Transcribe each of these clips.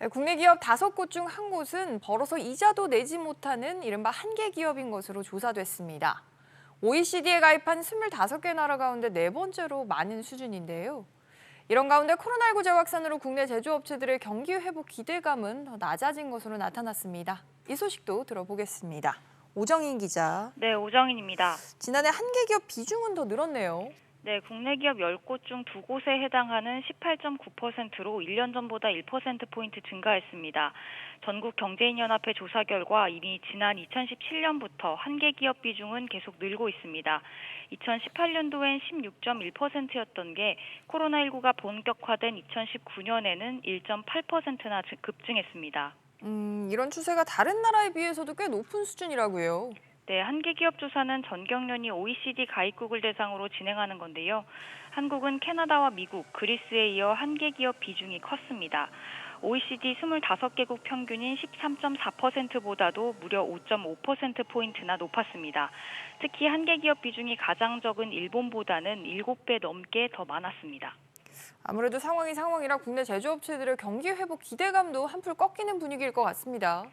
네, 국내 기업 다섯 곳 중 한 곳은 벌어서 이자도 내지 못하는 이른바 한계 기업인 것으로 조사됐습니다. OECD에 가입한 25개 나라 가운데 네 번째로 많은 수준인데요. 이런 가운데 코로나19 재확산으로 국내 제조업체들의 경기 회복 기대감은 더 낮아진 것으로 나타났습니다. 이 소식도 들어보겠습니다. 오정인 기자. 네, 오정인입니다. 지난해 한계 기업 비중은 더 늘었네요. 네, 국내 기업 10곳 중 2곳에 해당하는 18.9%로 1년 전보다 1%포인트 증가했습니다. 전국경제인연합회 조사 결과 이미 지난 2017년부터 한계 기업 비중은 계속 늘고 있습니다. 2018년도엔 16.1%였던 게 코로나19가 본격화된 2019년에는 1.8%나 급증했습니다. 음, 이런 추세가 다른 나라에 비해서도 꽤 높은 수준이라고요. 네, 한계 기업 조사는 전 경련이 OECD 가입국을 대상으로 진행하는 건데요. 한국은 캐나다와 미국, 그리스에 이어 한계 기업 비중이 컸습니다. OECD 25개국 평균인 13.4%보다도 무려 5.5%포인트나 높았습니다. 특히 한계 기업 비중이 가장 적은 일본보다는 7배 넘게 더 많았습니다. 아무래도 상황이 상황이라 국내 제조업체들의 경기 회복 기대감도 한풀 꺾이는 분위기일 것 같습니다.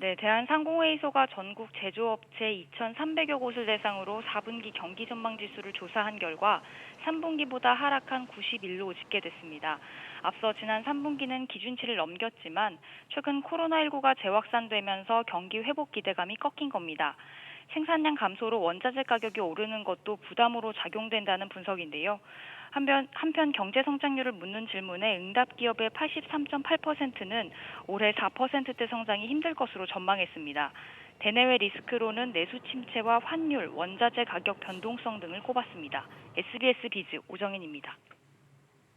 네, 대한상공회의소가 전국 제조업체 2,300여 곳을 대상으로 4분기 경기 전망 지수를 조사한 결과 3분기보다 하락한 91로 집계됐습니다. 앞서 지난 3분기는 기준치를 넘겼지만 최근 코로나19가 재확산되면서 경기 회복 기대감이 꺾인 겁니다. 생산량 감소로 원자재 가격이 오르는 것도 부담으로 작용된다는 분석인데요. 한편, 한편 경제 성장률을 묻는 질문에 응답 기업의 83.8%는 올해 4%대 성장이 힘들 것으로 전망했습니다. 대내외 리스크로는 내수 침체와 환율, 원자재 가격 변동성 등을 꼽았습니다. SBS 비즈 오정인입니다.